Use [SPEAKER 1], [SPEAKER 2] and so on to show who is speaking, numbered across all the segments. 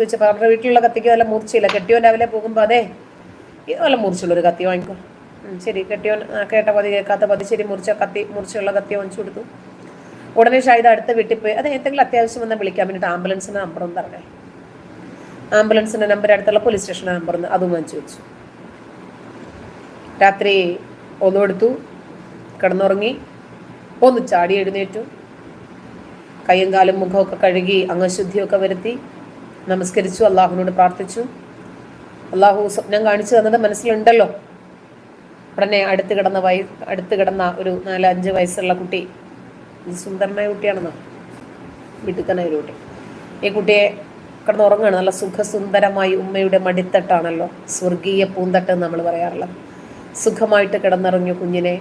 [SPEAKER 1] ചോദിച്ചപ്പോൾ അവരുടെ വീട്ടിലുള്ള കത്തിക്ക് നല്ല മൂർച്ചയില്ല? കെട്ടിയോൻ രാവിലെ പോകുമ്പോൾ അതെ ഇത് നല്ല മൂർച്ചയുള്ള ഒരു കത്തി വാങ്ങിക്കോ. ശരി കെട്ടിയോൻ കേട്ട പതി കേൾക്കാത്ത പതി ശരി മുറിച്ച കത്തി മുറിച്ചുള്ള കത്തി വാങ്ങിച്ചു കൊടുത്തു. ഉടനെ ഷാഹിദ അടുത്ത വീട്ടിൽ പോയി അത് എന്തെങ്കിലും അത്യാവശ്യം വന്നാൽ വിളിക്കാം. വേണ്ടിയിട്ട് ആംബുലൻസിന്റെ നമ്പർ ഒന്ന് പറഞ്ഞേ. ആംബുലൻസിന്റെ നമ്പർ അടുത്തുള്ള പോലീസ് സ്റ്റേഷന്റെ നമ്പർ ഒന്ന് അതും വാങ്ങിച്ചു വെച്ചു. രാത്രി ഒന്നുമെടുത്തു കിടന്നുറങ്ങി ഒന്ന് ചാടി എഴുന്നേറ്റു. കയ്യും കാലും മുഖമൊക്കെ കഴുകി അംഗശുദ്ധിയൊക്കെ വരുത്തി. നമസ്കരിച്ചു അള്ളാഹുവിനോട് പ്രാർത്ഥിച്ചു. അള്ളാഹു സ്വപ്നം കാണിച്ചു തന്നത് മനസ്സിലുണ്ടല്ലോ. ഉടനെ അടുത്ത് കിടന്ന വയ അടുത്ത് കിടന്ന ഒരു നാല് അഞ്ച് വയസ്സുള്ള കുട്ടി. സുന്ദരമായ കുട്ടിയാണെന്നോ? മിടുക്കനായ ഒരു കുട്ടി. ഈ കുട്ടിയെ കിടന്ന് ഉറങ്ങുകയാണ് നല്ല സുഖസുന്ദരമായി ഉമ്മയുടെ മടിത്തട്ടാണല്ലോ. സ്വർഗീയ പൂന്തട്ട് നമ്മൾ പറയാറുള്ളത്. സുഖമായിട്ട് കിടന്നിറങ്ങിയ കുഞ്ഞിനെ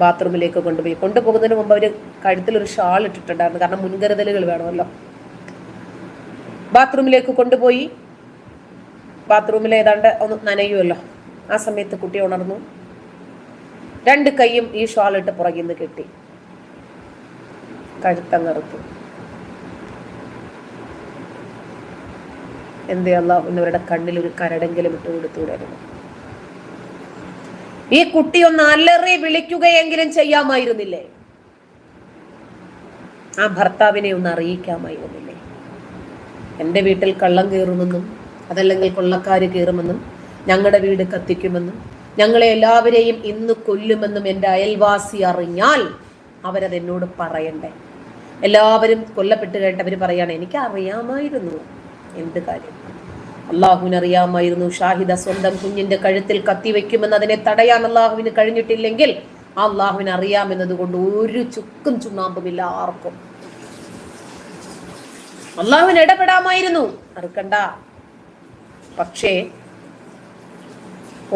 [SPEAKER 1] ബാത്റൂമിലേക്ക് കൊണ്ടുപോയി. കൊണ്ടുപോകുന്നതിന് മുമ്പ് അവർ കഴുത്തിലൊരു ഷാൾ ഇട്ടിട്ടുണ്ടായിരുന്നു. കാരണം മുൻകരുതലുകൾ വേണമല്ലോ. ബാത്റൂമിലേക്ക് കൊണ്ടുപോയി. ബാത്റൂമിൽ ഏതാണ്ട് ഒന്ന് നനയുമല്ലോ ആ സമയത്ത് കുട്ടി ഉണർന്നു. രണ്ട് കൈയും ഈ ഷാളിട്ട് പുറകിൽ നിന്ന് കെട്ടി. കഴുത്തങ്ങറുത്തു എന്തേ അള്ളാഹുന്നവരുടെ കണ്ണിൽ ഒരു കരടെങ്കിലും ഇട്ട് കൊടുത്തുകൂടായിരുന്നു ഈ കുട്ടി ഒന്ന് അലറി വിളിക്കുകയെങ്കിലും ചെയ്യാമായിരുന്നില്ലേ? ആ ഭർത്താവിനെ ഒന്ന് അറിയിക്കാമായിരുന്നില്ലേ? എന്റെ വീട്ടിൽ കള്ളം കയറുമെന്നും അതല്ലെങ്കിൽ കൊള്ളക്കാർ കയറുമെന്നും ഞങ്ങളുടെ വീട് കത്തിക്കുമെന്നും ഞങ്ങളെ എല്ലാവരെയും ഇന്ന് കൊല്ലുമെന്നും എന്റെ അയൽവാസി അറിഞ്ഞാൽ അവരത് എന്നോട് പറയണ്ടേ? എല്ലാവരും കൊല്ലപ്പെട്ട് കേട്ടവർ പറയാണ് എനിക്ക് അറിയാമായിരുന്നു എന്ത് കാര്യം? അള്ളാഹുവിന് അറിയാമായിരുന്നു ഷാഹിദ സ്വന്തം കുഞ്ഞിന്റെ കഴുത്തിൽ കത്തിവെക്കുമെന്ന് അതിനെ തടയാൻ അള്ളാഹുവിന് കഴിഞ്ഞിട്ടില്ലെങ്കിൽ ആ അള്ളാഹുവിന് അറിയാമെന്നത് കൊണ്ട് ഒരു ചുക്കും ചുണ്ണാമ്പുമില്ല ആർക്കും. അള്ളാഹുവിന് ഇടപെടാമായിരുന്നു. അറുക്കണ്ട പക്ഷേ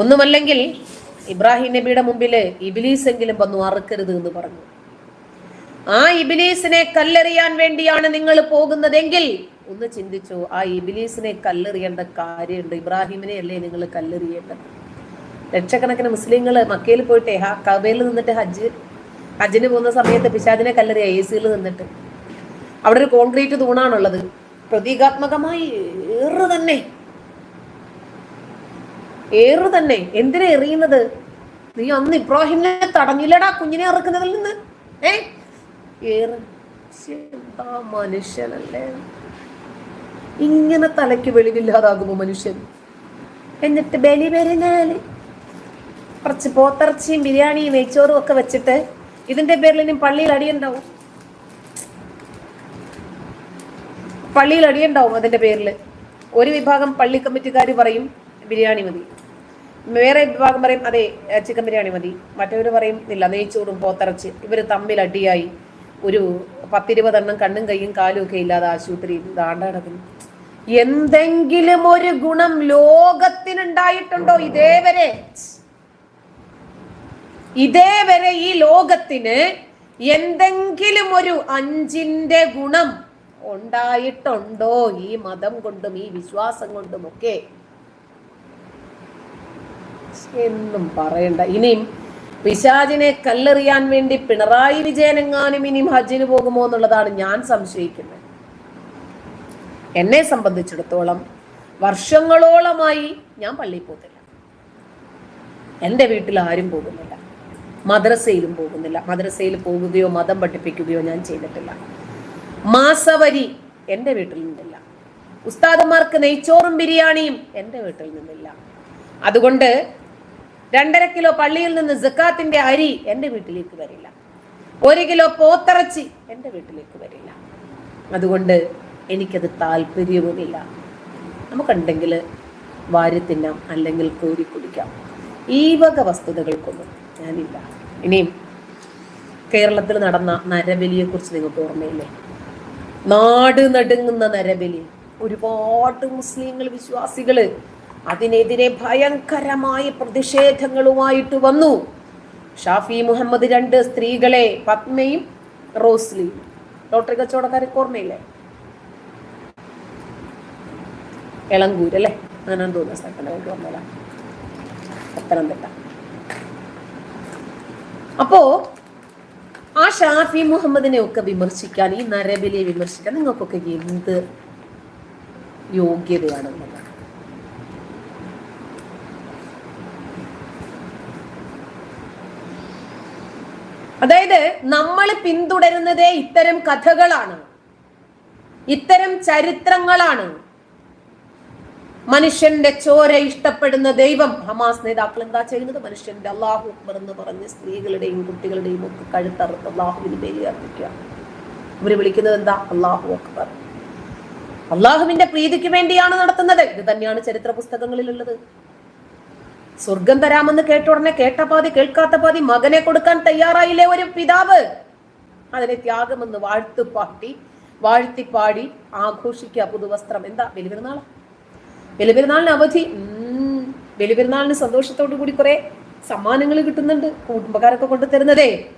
[SPEAKER 1] ഒന്നുമല്ലെങ്കിൽ ഇബ്രാഹിം നബിയുടെ മുമ്പിൽ ഇബിലീസ് എങ്കിലും വന്നു അറുക്കരുത് എന്ന് പറഞ്ഞു. ആ ഇബിലീസിനെ കല്ലെറിയാൻ വേണ്ടിയാണ് നിങ്ങൾ പോകുന്നതെങ്കിൽ ഒന്ന് ചിന്തിച്ചു ആ ഇബിലീസിനെ കല്ലെറിയേണ്ട കാര്യമുണ്ട്. ഇബ്രാഹിമിനെ അല്ലേ നിങ്ങൾ കല്ലെറിയേണ്ടത്? ലക്ഷക്കണക്കിന് മുസ്ലിങ്ങൾ മക്കയിൽ പോയിട്ടേ ആ കബയിൽ നിന്നിട്ട് ഹജ്ജ് ഹജ്ജിന് പോകുന്ന സമയത്ത് പിശാദിനെ കല്ലെറിയ എ സിയിൽ നിന്നിട്ട്. അവിടെ ഒരു കോൺക്രീറ്റ് തൂണാണുള്ളത്. പ്രതീകാത്മകമായി ഏറ് തന്നെ. ഏറ് തന്നെ. എന്തിനാ എറിയുന്നത്? നീ അന്ന് ഇബ്രാഹിമിനെ തടഞ്ഞില്ലടാ കുഞ്ഞിനെ ഇറക്കുന്നതിൽ നിന്ന്. ഏ? ഏറ്. മനുഷ്യനല്ലേ? ഇങ്ങനെ തലയ്ക്ക് വെളിവില്ലാതാകുമോ മനുഷ്യൻ? എന്നിട്ട് ബലി പെരുന്നാൽ കുറച്ച് പോത്തിറച്ചിയും ബിരിയാണിയും നെയ്ച്ചോറും ഒക്കെ വെച്ചിട്ട് ഇതിന്റെ പേരിൽ ഇനി പള്ളിയിൽ അടിയുണ്ടാവും. പള്ളിയിൽ അടിയുണ്ടാവും അതിന്റെ പേരിൽ ഒരു വിഭാഗം പള്ളി കമ്മിറ്റിക്കാർ പറയും ബിരിയാണി മതി. വേറെ വിഭാഗം പറയും അതെ ചിക്കൻ ബിരിയാണി മതി. മറ്റവർ പറയും ഇല്ല നെയ്ച്ചോറും പോത്തറച്ച്. ഇവർ തമ്മിൽ അടിയായി. ഒരു പത്തിരുപതെണ്ണം കണ്ണും കൈയും കാലും ഒക്കെ ഇല്ലാതെ ആശുപത്രിയിൽ ദാണ്ട എന്തെങ്കിലും ഒരു ഗുണം ലോകത്തിനുണ്ടായിട്ടുണ്ടോ ഇതേവരെ? ഇതേവരെ ഈ ലോകത്തിന് എന്തെങ്കിലും ഒരു അഞ്ചിന്റെ ഗുണം ഉണ്ടായിട്ടുണ്ടോ ഈ മതം കൊണ്ടും ഈ വിശ്വാസം കൊണ്ടും ഒക്കെ എന്നും പറയണ്ട. ഇനിയും പിശാജിനെ കല്ലെറിയാൻ വേണ്ടി പിണറായി വിജയനെങ്ങാനും ഇനിയും ഹജ്ജിന് പോകുമോ എന്നുള്ളതാണ് ഞാൻ സംശയിക്കുന്നത്. എന്നെ സംബന്ധിച്ചിടത്തോളം വർഷങ്ങളോളമായി ഞാൻ പള്ളിയിൽ പോകുന്നില്ല എന്റെ വീട്ടിൽ ആരും പോകുന്നില്ല. മദ്രസയിലും പോകുന്നില്ല. മദ്രസയിൽ പോകുകയോ മതം പഠിപ്പിക്കുകയോ ഞാൻ ചെയ്തിട്ടില്ല. മാസവരി എന്റെ വീട്ടിൽ നിന്നില്ല. ഉസ്താദന്മാർക്ക് നെയ്ച്ചോറും ബിരിയാണിയും എന്റെ വീട്ടിൽ നിന്നില്ല. അതുകൊണ്ട് രണ്ടര കിലോ പള്ളിയിൽ നിന്ന് ജക്കാത്തിന്റെ അരി എന്റെ വീട്ടിലേക്ക് വരില്ല. ഒരു കിലോ പോത്തിറച്ചി എന്റെ വീട്ടിലേക്ക് വരില്ല. അതുകൊണ്ട് എനിക്കത് താല്പര്യവുമില്ല. നമുക്കുണ്ടെങ്കിൽ വാരി തിന്നാം അല്ലെങ്കിൽ കോരി കുടിക്കാം. ഈ വക വസ്തുതകൾക്കൊന്നും ഞാനില്ല. ഇനിയും കേരളത്തിൽ നടന്ന നരബലിയെക്കുറിച്ച് നിങ്ങൾക്ക് ഓർമ്മയില്ലേ? നാട് നടുങ്ങുന്ന നരബലി. ഒരുപാട് മുസ്ലിങ്ങൾ വിശ്വാസികൾ അതിനെതിരെ ഭയങ്കരമായ പ്രതിഷേധങ്ങളുമായിട്ട് വന്നു. ഷാഫി മുഹമ്മദ് രണ്ട് സ്ത്രീകളെ പത്മയും റോസ്ലിയും ലോട്ടറി കച്ചവടക്കാരെ ഓർമ്മയില്ലേ? എളങ്കൂര് അല്ലേ? അങ്ങനെ തോന്നുന്ന എനിക്ക് ഓർമ്മയില്ല. പത്തനംതിട്ട. അപ്പോ ആ ഷാഫി മുഹമ്മദിനെ ഒക്കെ വിമർശിക്കാൻ ഈ നരബലിയെ വിമർശിക്കാൻ നിങ്ങൾക്കൊക്കെ എന്ത് യോഗ്യതയാണ് ഉള്ളത്? അതായത് നമ്മൾ പിന്തുടരുന്നതേ ഇത്തരം കഥകളാണ്. ഇത്തരം ചരിത്രങ്ങളാണ്. മനുഷ്യന്റെ ചോര ഇഷ്ടപ്പെടുന്ന ദൈവം. ഹമാസ് നേതാക്കൾ എന്താ ചെയ്യുന്നത്? മനുഷ്യന്റെ അള്ളാഹു അക്ബർ എന്ന് പറഞ്ഞ് സ്ത്രീകളുടെയും കുട്ടികളുടെയും ഒക്കെ കഴുത്തറുത്ത് അള്ളാഹുവിന് ബലി അർപ്പിക്കുക. ഇവർ വിളിക്കുന്നത് എന്താ? അള്ളാഹു അക്ബർ. അള്ളാഹുവിന്റെ പ്രീതിക്ക് വേണ്ടിയാണ് നടത്തുന്നത്. ഇത് തന്നെയാണ് ചരിത്ര പുസ്തകങ്ങളിലുള്ളത്. സ്വർഗം തരാമെന്ന് കേട്ട ഉടനെ കേട്ട പാതി കേൾക്കാത്ത പാതി മകനെ കൊടുക്കാൻ തയ്യാറായില്ലേ ഒരു പിതാവ്? അതിനെ ത്യാഗമെന്ന് വാഴ്ത്തുപാട്ടി വാഴ്ത്തിപ്പാടി ആഘോഷിക്കുക പുതുവസ്ത്രം. എന്താ? ബലിപെരുന്നാളാ ബലിപെരുന്നാളിന് അവധി. ബലിപെരുന്നാളിന് സന്തോഷത്തോടു കൂടി കുറെ സമ്മാനങ്ങൾ കിട്ടുന്നുണ്ട്. കുടുംബക്കാരൊക്കെ കൊണ്ടു തരുന്നതേ.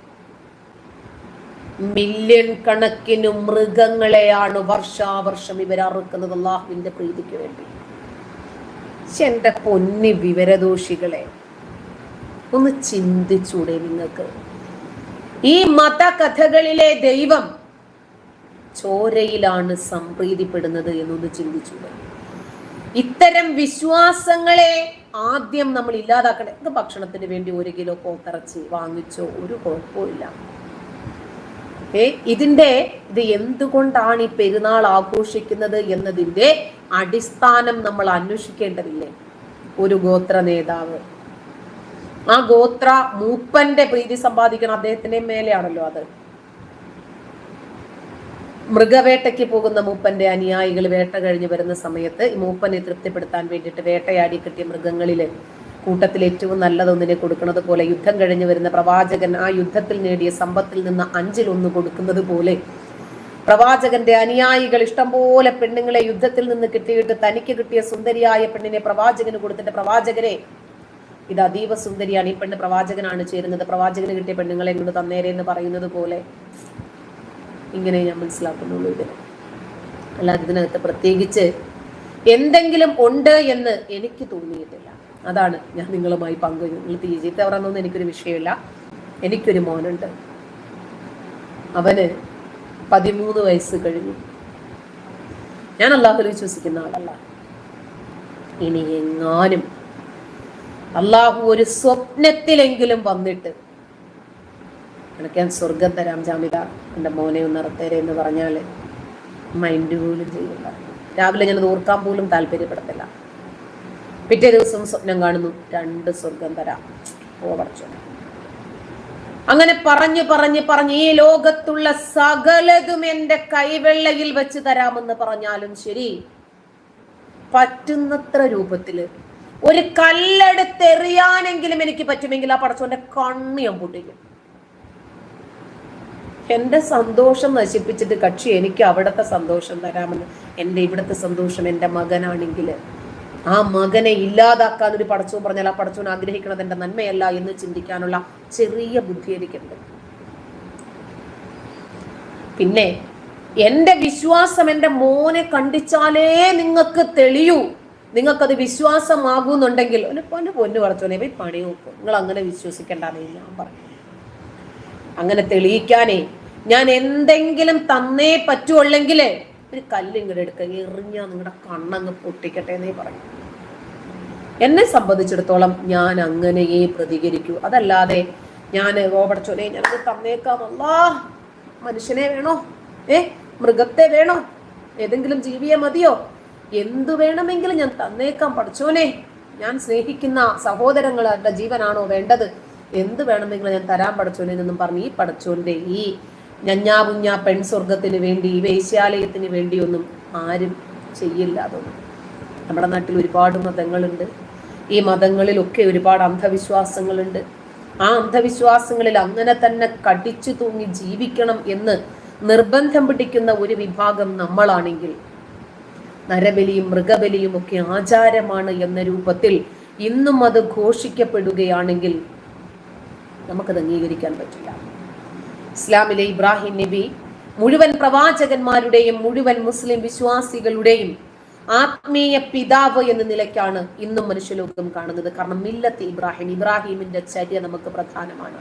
[SPEAKER 1] മില്യൺ കണക്കിന് മൃഗങ്ങളെയാണ് വർഷാവർഷം ഇവർ അറുക്കുന്നത് അള്ളാഹുവിന്റെ പ്രീതിക്ക് വേണ്ടി. എന്റെ പൊന്നി വിവരദോഷികളെ ഒന്ന് ചിന്തിച്ചൂടെ നിങ്ങൾക്ക്. ഈ മതകഥകളിലെ ദൈവം ചോരയിലാണ് സംപ്രീതിപ്പെടുന്നത് എന്നൊന്ന് ചിന്തിച്ചൂടെ. ഇത്തരം വിശ്വാസങ്ങളെ ആദ്യം നമ്മൾ ഇല്ലാതാക്കണം. ഇത് ഭക്ഷണത്തിന് വേണ്ടി ഒരു കിലോ പോത്തിറച്ചി വാങ്ങിച്ചോ ഒരു കുഴപ്പമില്ല ഏ ഇതിന്റെ ഇത് എന്തുകൊണ്ടാണ് ഈ പെരുന്നാൾ ആഘോഷിക്കുന്നത് എന്നതിന്റെ അടിസ്ഥാനം നമ്മൾ അന്വേഷിക്കേണ്ടതില്ലേ? ഒരു ഗോത്ര നേതാവ്. ആ ഗോത്ര മൂപ്പന്റെ പ്രീതി സമ്പാദിക്കണം. അദ്ദേഹത്തിന്റെ മേലെയാണല്ലോ അത്. മൃഗവേട്ടയ്ക്ക് പോകുന്ന മൂപ്പന്റെ അനുയായികൾ വേട്ട കഴിഞ്ഞ് വരുന്ന സമയത്ത് മൂപ്പനെ തൃപ്തിപ്പെടുത്താൻ വേണ്ടിയിട്ട് വേട്ടയാടി കിട്ടിയ മൃഗങ്ങളിൽ കൂട്ടത്തിൽ ഏറ്റവും നല്ലതൊന്നിനെ കൊടുക്കുന്നത് പോലെ യുദ്ധം കഴിഞ്ഞു വരുന്ന പ്രവാചകൻ ആ യുദ്ധത്തിൽ നേടിയ സമ്പത്തിൽ നിന്ന് അഞ്ചിലൊന്ന് കൊടുക്കുന്നത് പോലെ പ്രവാചകന്റെ അനുയായികൾ ഇഷ്ടംപോലെ പെണ്ണുങ്ങളെ യുദ്ധത്തിൽ നിന്ന് കിട്ടിയിട്ട് തനിക്ക് കിട്ടിയ സുന്ദരിയായ പെണ്ണിനെ പ്രവാചകന് കൊടുത്തിട്ട് പ്രവാചകരെ ഇത് അതീവ സുന്ദരിയാണ് ഈ പെണ്ണ് പ്രവാചകനാണ് ചേരുന്നത്. പ്രവാചകന് കിട്ടിയ പെണ്ണുങ്ങളെ ഇങ്ങോട്ട് തന്നേരെ എന്ന് പറയുന്നത് പോലെ ഇങ്ങനെ ഞാൻ മനസ്സിലാക്കുന്നുള്ളൂ ഇതിന് അല്ലാതെ ഇതിനകത്ത് പ്രത്യേകിച്ച് എന്തെങ്കിലും ഉണ്ട് എന്ന് എനിക്ക് തോന്നിയിട്ടില്ല. അതാണ് ഞാൻ നിങ്ങളുമായി പങ്കുവയ്ക്കുന്നത് നിങ്ങൾ തീജിത്ത് അവരെന്നൊന്നും എനിക്കൊരു വിഷയമില്ല. എനിക്കൊരു മോനുണ്ട്. അവന് പതിമൂന്ന് വയസ്സ് കഴിഞ്ഞു. ഞാൻ അള്ളാഹുൽ വിശ്വസിക്കുന്ന ആളല്ല. ഇനി എങ്ങാനും അള്ളാഹു ഒരു സ്വപ്നത്തിലെങ്കിലും വന്നിട്ട് എനിക്ക് ഞാൻ സ്വർഗം തരാം ജാമിത എന്റെ മോനെ ഒന്ന് ഇറത്തേരെ എന്ന് പറഞ്ഞാൽ മൈൻഡ് പോലും ചെയ്യില്ല. രാവിലെ ഞാനത് ഓർക്കാൻ പോലും താല്പര്യപ്പെടത്തില്ല. പിറ്റേ ദിവസം സ്വപ്നം കാണുന്നു രണ്ട് സ്വർഗം തരാം. ഓവർച്ച അങ്ങനെ പറഞ്ഞു പറഞ്ഞു പറഞ്ഞ് ഈ ലോകത്തുള്ള സകലതും എന്റെ കൈവെള്ളയിൽ വെച്ച് തരാമെന്ന് പറഞ്ഞാലും ശരി പറ്റുന്നത്ര രൂപത്തിൽ ഒരു കല്ലെടുത്തെറിയാനെങ്കിലും എനിക്ക് പറ്റുമെങ്കിൽ ആ പടച്ചോന്റെ കണ്ണ് ഞാൻ പൊട്ടിക്കും. എന്റെ സന്തോഷം നശിപ്പിച്ചിട്ട് കക്ഷി എനിക്ക് അവിടുത്തെ സന്തോഷം തരാമെന്ന്. എന്റെ ഇവിടുത്തെ സന്തോഷം എന്റെ മകനാണെങ്കിൽ ആ മകനെ ഇല്ലാതാക്കാൻ ഒരു പടച്ചവും പറഞ്ഞാൽ ആ പടച്ചവൻ ആഗ്രഹിക്കുന്നത് എന്റെ നന്മയല്ല എന്ന് ചിന്തിക്കാനുള്ള ചെറിയ ബുദ്ധി എനിക്കുണ്ട്. പിന്നെ എന്റെ വിശ്വാസം എന്റെ മോനെ കണ്ടിച്ചാലേ നിങ്ങൾക്ക് തെളിയൂ. നിങ്ങൾക്കത് വിശ്വാസമാകുന്നുണ്ടെങ്കിൽ. ഒരു പൊന്നു പൊന്നു പടച്ചോനെ പോയി പണി നോക്കും നിങ്ങൾ അങ്ങനെ വിശ്വസിക്കേണ്ടെന്ന് ഞാൻ പറയും. അങ്ങനെ തെളിയിക്കാനേ. ഞാൻ എന്തെങ്കിലും തന്നേ പറ്റുള്ളെങ്കിൽ ഒരു കല്ല് ഇങ്ങോട്ട് എറിഞ്ഞാ നിങ്ങളുടെ കണ്ണങ്ങ് പൊട്ടിക്കട്ടെ എന്നേ പറയും. എന്നെ സംബന്ധിച്ചിടത്തോളം ഞാൻ അങ്ങനെയേ പ്രതികരിക്കൂ. അതല്ലാതെ ഞാൻ ഓപടച്ചോനെ ഞാനത് തന്നേക്കാം. അല്ലാ മനുഷ്യനെ വേണോ? ഏ മൃഗത്തെ വേണോ? ഏതെങ്കിലും ജീവിയെ മതിയോ? എന്തു വേണമെങ്കിലും ഞാൻ തന്നേക്കാം പഠിച്ചോനെ. ഞാൻ സ്നേഹിക്കുന്ന സഹോദരങ്ങളുടെ ജീവനാണോ വേണ്ടത്? എന്ത് വേണമെങ്കിലും ഞാൻ തരാൻ പടച്ചോലി എന്നും പറഞ്ഞ് ഈ പടച്ചോലിന്റെ ഈ ഞഞ്ഞാവുഞ്ഞ പെൺ സ്വർഗത്തിന് വേണ്ടി ഈ വേശ്യാലയത്തിന് വേണ്ടിയൊന്നും ആരും ചെയ്യില്ല അതൊന്നും. നമ്മുടെ നാട്ടിൽ ഒരുപാട് മതങ്ങളുണ്ട്. ഈ മതങ്ങളിലൊക്കെ ഒരുപാട് അന്ധവിശ്വാസങ്ങളുണ്ട്. ആ അന്ധവിശ്വാസങ്ങളിൽ അങ്ങനെ തന്നെ കടിച്ചു തൂങ്ങി ജീവിക്കണം എന്ന് നിർബന്ധം പിടിക്കുന്ന ഒരു വിഭാഗം നമ്മളാണെങ്കിൽ നരബലിയും മൃഗബലിയും ഒക്കെ ആചാരമാണ് എന്ന രൂപത്തിൽ ഇന്നും അത് ഘോഷിക്കപ്പെടുകയാണെങ്കിൽ നമുക്കത് അംഗീകരിക്കാൻ പറ്റില്ല. ഇസ്ലാമിലെ ഇബ്രാഹിം നബി മുഴുവൻ പ്രവാചകന്മാരുടെയും മുഴുവൻ മുസ്ലിം വിശ്വാസികളുടെയും ആത്മീയ പിതാവ് എന്ന നിലയ്ക്കാണ് ഇന്നും മനുഷ്യലോകം കാണുന്നത്. കാരണം മില്ലത്ത് ഇബ്രാഹിം ഇബ്രാഹിമിന്റെ ചര്യ നമുക്ക് പ്രധാനമാണ്.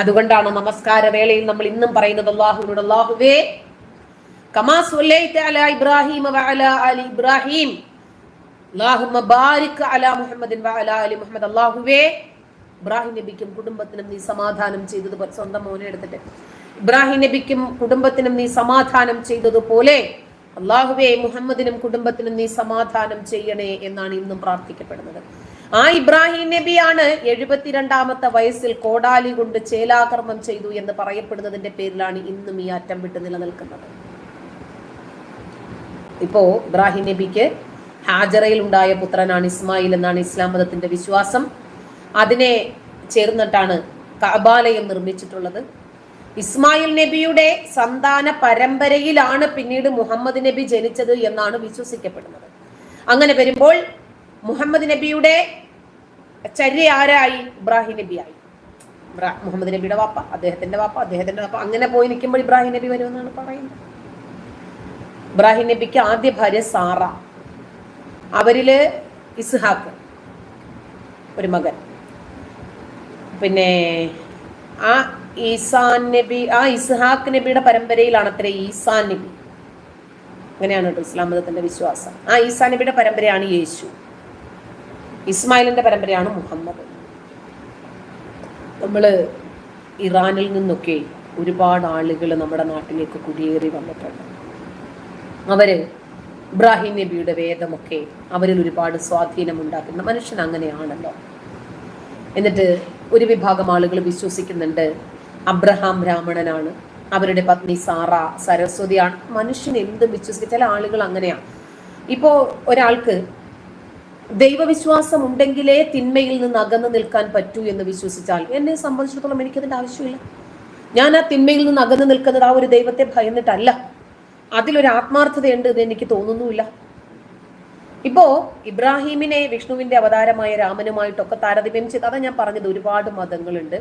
[SPEAKER 1] അതുകൊണ്ടാണ് നമസ്കാര വേളയിൽ നമ്മൾ ഇന്നും പറയുന്നത് അള്ളാഹുവിനോട് അള്ളാഹുവേ അലാ ഇബ്രാഹിം ഇബ്രാഹിം അലാ മുഹമ്മദിൻ ആലി മുഹമ്മദ് അല്ലാഹുവേ ഇബ്രാഹിം നബിക്കും കുടുംബത്തിനും നീ സമാധാനം ചെയ്തത് സ്വന്തം മോനെ എടുത്തിട്ട്. ഇബ്രാഹിം നബിക്കും കുടുംബത്തിനും നീ സമാധാനം ചെയ്തതുപോലെ അള്ളാഹുബേ മുഹമ്മദിനും കുടുംബത്തിനും നീ സമാധാനം ചെയ്യണേ എന്നാണ് ഇന്നും പ്രാർത്ഥിക്കപ്പെടുന്നത്. ആ ഇബ്രാഹിം നബിയാണ് എഴുപത്തിരണ്ടാമത്തെ വയസ്സിൽ കോടാലി കൊണ്ട് ചേലാകർമ്മം ചെയ്തു എന്ന് പറയപ്പെടുന്നതിന്റെ പേരിലാണ് ഇന്നും ഈ അറ്റം വിട്ട് നിലനിൽക്കുന്നത്. ഇപ്പോ ഇബ്രാഹിം നബിക്ക് ഹാജറയിൽ ഉണ്ടായ പുത്രനാണ് ഇസ്മായിൽ എന്നാണ് ഇസ്ലാം മതത്തിന്റെ വിശ്വാസം. അതിനെ ചേർന്നിട്ടാണ് കബാലയം നിർമ്മിച്ചിട്ടുള്ളത്. ഇസ്മായിൽ നബിയുടെ സന്താന പരമ്പരയിലാണ് പിന്നീട് മുഹമ്മദ് നബി ജനിച്ചത് എന്നാണ് വിശ്വസിക്കപ്പെടുന്നത്. അങ്ങനെ വരുമ്പോൾ മുഹമ്മദ് നബിയുടെ ചര്യ ആരായി? ഇബ്രാഹിം നബിയായി മുഹമ്മദ് നബിയുടെ വാപ്പ അദ്ദേഹത്തിന്റെ വാപ്പ അദ്ദേഹത്തിന്റെ വാപ്പ. അങ്ങനെ പോയി നിൽക്കുമ്പോൾ ഇബ്രാഹിം നബി വരുമെന്നാണ് പറയുന്നത്. ഇബ്രാഹിം നബിക്ക് ആദ്യ ഭാര്യ സാറ. അവരിൽ ഇസ്ഹാക്ക് ഒരു മകൻ. പിന്നെ ആ ഈസാൻ നബി ആ ഇസ്ഹാഖ് നബിയുടെ പരമ്പരയിലാണ് അത്ര ഈസാൻ നബി. അങ്ങനെയാണ് കേട്ടോ ഇസ്ലാം മതത്തിന്റെ വിശ്വാസം. ആ ഈസാ നബിയുടെ പരമ്പരയാണ് യേശു. ഇസ്മായിലിന്റെ പരമ്പരയാണ് മുഹമ്മദ്. നമ്മൾ ഇറാനിൽ നിന്നൊക്കെ ഒരുപാട് ആളുകൾ നമ്മുടെ നാട്ടിലേക്ക് കുടിയേറി വന്നിട്ടുണ്ട്. അവർ ഇബ്രാഹിം നബിയുടെ വേദമൊക്കെ അവരിൽ ഒരുപാട് സ്വാധീനം ഉണ്ടാക്കുന്ന മനുഷ്യൻ അങ്ങനെയാണല്ലോ. എന്നിട്ട് ഒരു വിഭാഗം ആളുകൾ വിശ്വസിക്കുന്നുണ്ട്. അബ്രഹാം ബ്രാഹ്മണനാണ്. അവരുടെ പത്നി സാറ സരസ്വതിയാണ്. മനുഷ്യൻ എന്തും വിശ്വസിക്കും. ചില ആളുകൾ അങ്ങനെയാണ് ഇപ്പോ ഒരാൾക്ക് ദൈവവിശ്വാസം ഉണ്ടെങ്കിലേ തിന്മയിൽ നിന്ന് അകന്നു നിൽക്കാൻ പറ്റൂ എന്ന് വിശ്വസിച്ചാൽ എന്നെ സംബന്ധിച്ചിടത്തോളം എനിക്കതിന്റെ ആവശ്യമില്ല. ഞാൻ ആ തിന്മയിൽ നിന്ന് അകന്നു നിൽക്കുന്നത് ആ ഒരു ദൈവത്തെ ഭയന്നിട്ടല്ല. അതിലൊരു ആത്മാർത്ഥതയുണ്ട് എന്ന് എനിക്ക് തോന്നുന്നുമില്ല. ഇപ്പോ ഇബ്രാഹിമിനെ വിഷ്ണുവിന്റെ അവതാരമായ രാമനുമായിട്ടൊക്കെ താരതമ്യം ചെയ്ത് അതാ ഞാൻ പറഞ്ഞത് ഒരുപാട് മതങ്ങളുണ്ട്.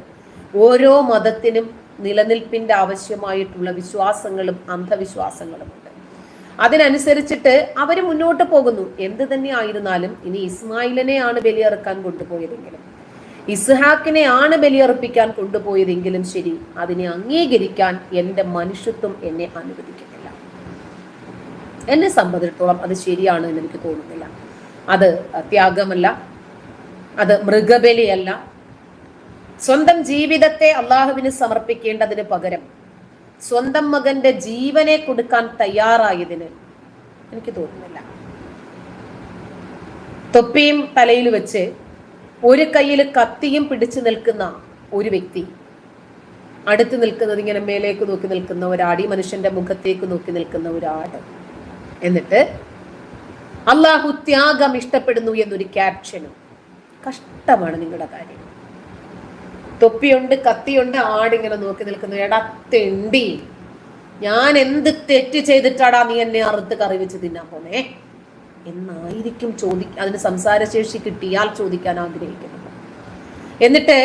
[SPEAKER 1] ഓരോ മതത്തിനും നിലനിൽപ്പിന്റെ ആവശ്യമായിട്ടുള്ള വിശ്വാസങ്ങളും അന്ധവിശ്വാസങ്ങളും ഉണ്ട്. അതിനനുസരിച്ചിട്ട് അവർ മുന്നോട്ട് പോകുന്നു. എന്ത് തന്നെ ആയിരുന്നാലും ഇനി ഇസ്മായിലിനെയാണ് ബലിയറുക്കാൻ കൊണ്ടുപോയതെങ്കിലും ഇസ്ഹാക്കിനെയാണ് ബലിയർപ്പിക്കാൻ കൊണ്ടുപോയതെങ്കിലും ശരി അതിനെ അംഗീകരിക്കാൻ എന്റെ മനുഷ്യത്വം എന്നെ അനുവദിക്കുന്നില്ല എന്നെ സംബന്ധിച്ചിടത്തോളം അത് ശരിയാണ് എന്ന് എനിക്ക് തോന്നുന്നില്ല. അത് ത്യാഗമല്ല. അത് മൃഗബലിയല്ല. സ്വന്തം ജീവിതത്തെ അള്ളാഹുവിന് സമർപ്പിക്കേണ്ടതിന് പകരം സ്വന്തം മകന്റെ ജീവനെ കൊടുക്കാൻ തയ്യാറായതിന് എനിക്ക് തോന്നുന്നില്ല. തൊപ്പിയും തലയിൽ വെച്ച് ഒരു കയ്യിൽ കത്തിയും പിടിച്ചു നിൽക്കുന്ന ഒരു വ്യക്തി അടുത്ത് നിൽക്കുന്നത് ഇങ്ങനെ മേലേക്ക് നോക്കി നിൽക്കുന്ന ഒരാടി മനുഷ്യന്റെ മുഖത്തേക്ക് നോക്കി നിൽക്കുന്ന ഒരാട്. എന്നിട്ട് അള്ളാഹു ത്യാഗം ഇഷ്ടപ്പെടുന്നു എന്നൊരു ക്യാപ്ഷനും കഷ്ടമാണ് നിങ്ങളുടെ കാര്യം. തൊപ്പിയുണ്ട് കത്തിയുണ്ട് ആടിങ്ങനെ നോക്കി നിൽക്കുന്നു. എടാ തെണ്ടി. ഞാൻ എന്ത് തെറ്റ് ചെയ്തിട്ടാടാ നീ എന്നെ അറുത്ത് കറി വെച്ച് തിന്നാൻ പോണേ എന്നായിരിക്കും ചോദി അതിന് സംസാരശേഷി കിട്ടിയാൽ ചോദിക്കാൻ ആഗ്രഹിക്കുന്നത്. എന്നിട്ട്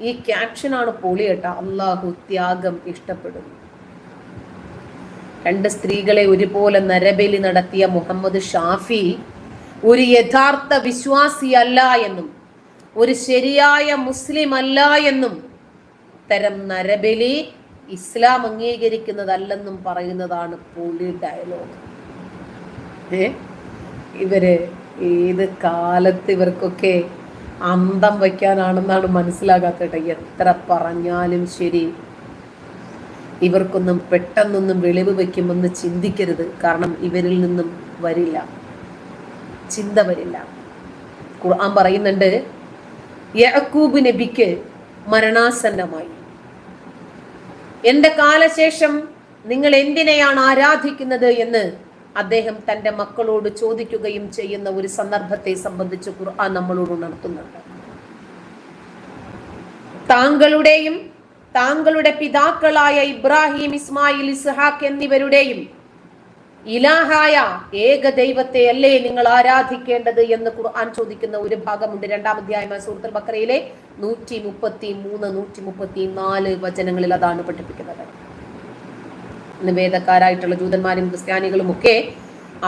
[SPEAKER 1] ഈ ക്യാപ്ഷനാണ് പൊളിയേട്ട അള്ളാഹു ത്യാഗം ഇഷ്ടപ്പെടുന്നു. രണ്ട് സ്ത്രീകളെ ഒരുപോലെ നരബലി നടത്തിയ മുഹമ്മദ് ഷാഫി ഒരു യഥാർത്ഥ വിശ്വാസിയല്ല എന്നും ഒരു ശരിയായ മുസ്ലിം അല്ല എന്നും തരം നരബലി ഇസ്ലാം അംഗീകരിക്കുന്നതല്ലെന്നും പറയുന്നതാണ് പോളി ഡയലോഗ് ഏ? ഇവർ ഏത് കാലത്ത് ഇവർക്കൊക്കെ അന്തം വയ്ക്കാനാണെന്നാണ് മനസ്സിലാകാത്തത് എത്ര പറഞ്ഞാലും ശരി. ഇവർക്കൊന്നും പെട്ടെന്നൊന്നും വെളിവ് വയ്ക്കുമെന്ന് ചിന്തിക്കരുത്. കാരണം ഇവരിൽ നിന്നും വരില്ല. ചിന്ത വരില്ല. ഖുർആൻ പറയുന്നുണ്ട് യഅക്കൂബ് നബിക്ക് മരണാസന്നമായി. എന്റെ കാലശേഷം നിങ്ങൾ എന്തിനെയാണ് ആരാധിക്കുന്നത് എന്ന് അദ്ദേഹം തന്റെ മക്കളോട് ചോദിക്കുകയും ചെയ്യുന്ന ഒരു സന്ദർഭത്തെ സംബന്ധിച്ച് ഖുർആൻ നമ്മളോട് ഉണർത്തുന്നുണ്ട്. താങ്കളുടെയും താങ്കളുടെ പിതാക്കളായ ഇബ്രാഹിം ഇസ്മായിൽ ഇസ്ഹാഖ് എന്നിവരുടെയും ഇലാഹായ ഏക ദൈവത്തെ അല്ലേ നിങ്ങൾ ആരാധിക്കേണ്ടത് എന്ന് ഖുർആൻ ചോദിക്കുന്ന ഒരു ഭാഗമുണ്ട്. രണ്ടാം അധ്യായമായ സൂറത്തുൽ ബക്രയിലെ നൂറ്റി മുപ്പത്തി മൂന്ന് നൂറ്റി മുപ്പത്തി നാല് വചനങ്ങളിൽ അതാണ് പഠിപ്പിക്കുന്നത്. വേദക്കാരായിട്ടുള്ള ജൂതന്മാരും ക്രിസ്ത്യാനികളും ഒക്കെ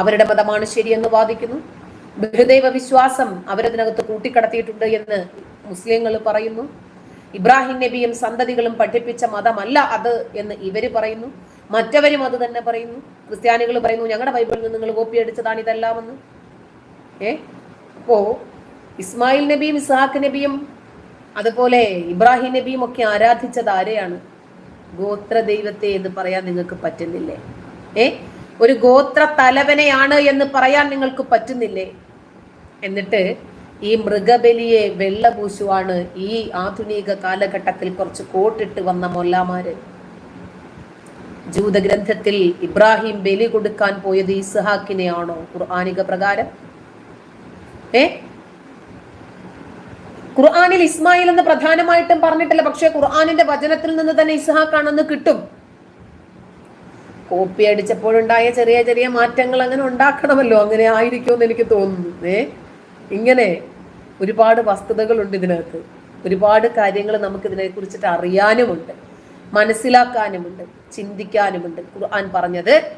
[SPEAKER 1] അവരുടെ മതമാണ് ശരിയെന്ന് വാദിക്കുന്നു. ബഹുദൈവ വിശ്വാസം അവരതിനകത്ത് കൂട്ടിക്കടത്തിയിട്ടുണ്ട് എന്ന് മുസ്ലിങ്ങൾ പറയുന്നു. ഇബ്രാഹിം നബിയും സന്തതികളും പഠിപ്പിച്ച മതമല്ല അത് എന്ന് ഇവർ പറയുന്നു. മറ്റവരും അത് തന്നെ പറയുന്നു. ക്രിസ്ത്യാനികൾ പറയുന്നു ഞങ്ങളുടെ ബൈബിളിൽ നിന്ന് നിങ്ങൾ കോപ്പി അടിച്ചതാണ് ഇതെല്ലാമെന്ന്. ഏ? അപ്പോ ഇസ്മായിൽ നബിയും ഇസ്ഹാഖ് നബിയും അതുപോലെ ഇബ്രാഹിം നബിയും ഒക്കെ ആരാധിച്ചത് ആരെയാണ്? ഗോത്ര ദൈവത്തെ എന്ന് പറയാൻ നിങ്ങൾക്ക് പറ്റുന്നില്ലേ? ഏ? ഒരു ഗോത്ര തലവനെയാണ് എന്ന് പറയാൻ നിങ്ങൾക്ക് പറ്റുന്നില്ലേ? എന്നിട്ട് ഈ മൃഗബലിയെ വെള്ളപൂശുവാണ് ഈ ആധുനിക കാലഘട്ടത്തിൽ കുറച്ച് കോട്ടിട്ട് വന്ന മൊല്ലാമാര് ജൂതഗ്രന്ഥത്തിൽ ഇബ്രാഹിം ബലി കൊടുക്കാൻ പോയത് ഇസ്ഹാക്കിനെയാണോ ഖുർആാനിക പ്രകാരം? ഏ? ഖുർആാനിൽ ഇസ്മായിൽ എന്ന് പ്രധാനമായിട്ടും പറഞ്ഞിട്ടില്ല പക്ഷെ ഖുർആാനിന്റെ വചനത്തിൽ നിന്ന് തന്നെ ഇസ്ഹാക്കാണെന്ന് കിട്ടും. കോപ്പി അടിച്ചപ്പോഴുണ്ടായ ചെറിയ ചെറിയ മാറ്റങ്ങൾ അങ്ങനെ ഉണ്ടാക്കണമല്ലോ അങ്ങനെ ആയിരിക്കുമെന്ന് എനിക്ക് തോന്നുന്നു. ഏ? ഇങ്ങനെ ഒരുപാട് വസ്തുതകളുണ്ട് ഇതിനകത്ത്. ഒരുപാട് കാര്യങ്ങൾ നമുക്ക് ഇതിനെ കുറിച്ചിട്ട് അറിയാനുമുണ്ട്. മനസ്സിലാക്കാനുമുണ്ട്. ചിന്തിക്കാനുമുണ്ട്. ഖുർആൻ പറഞ്ഞത്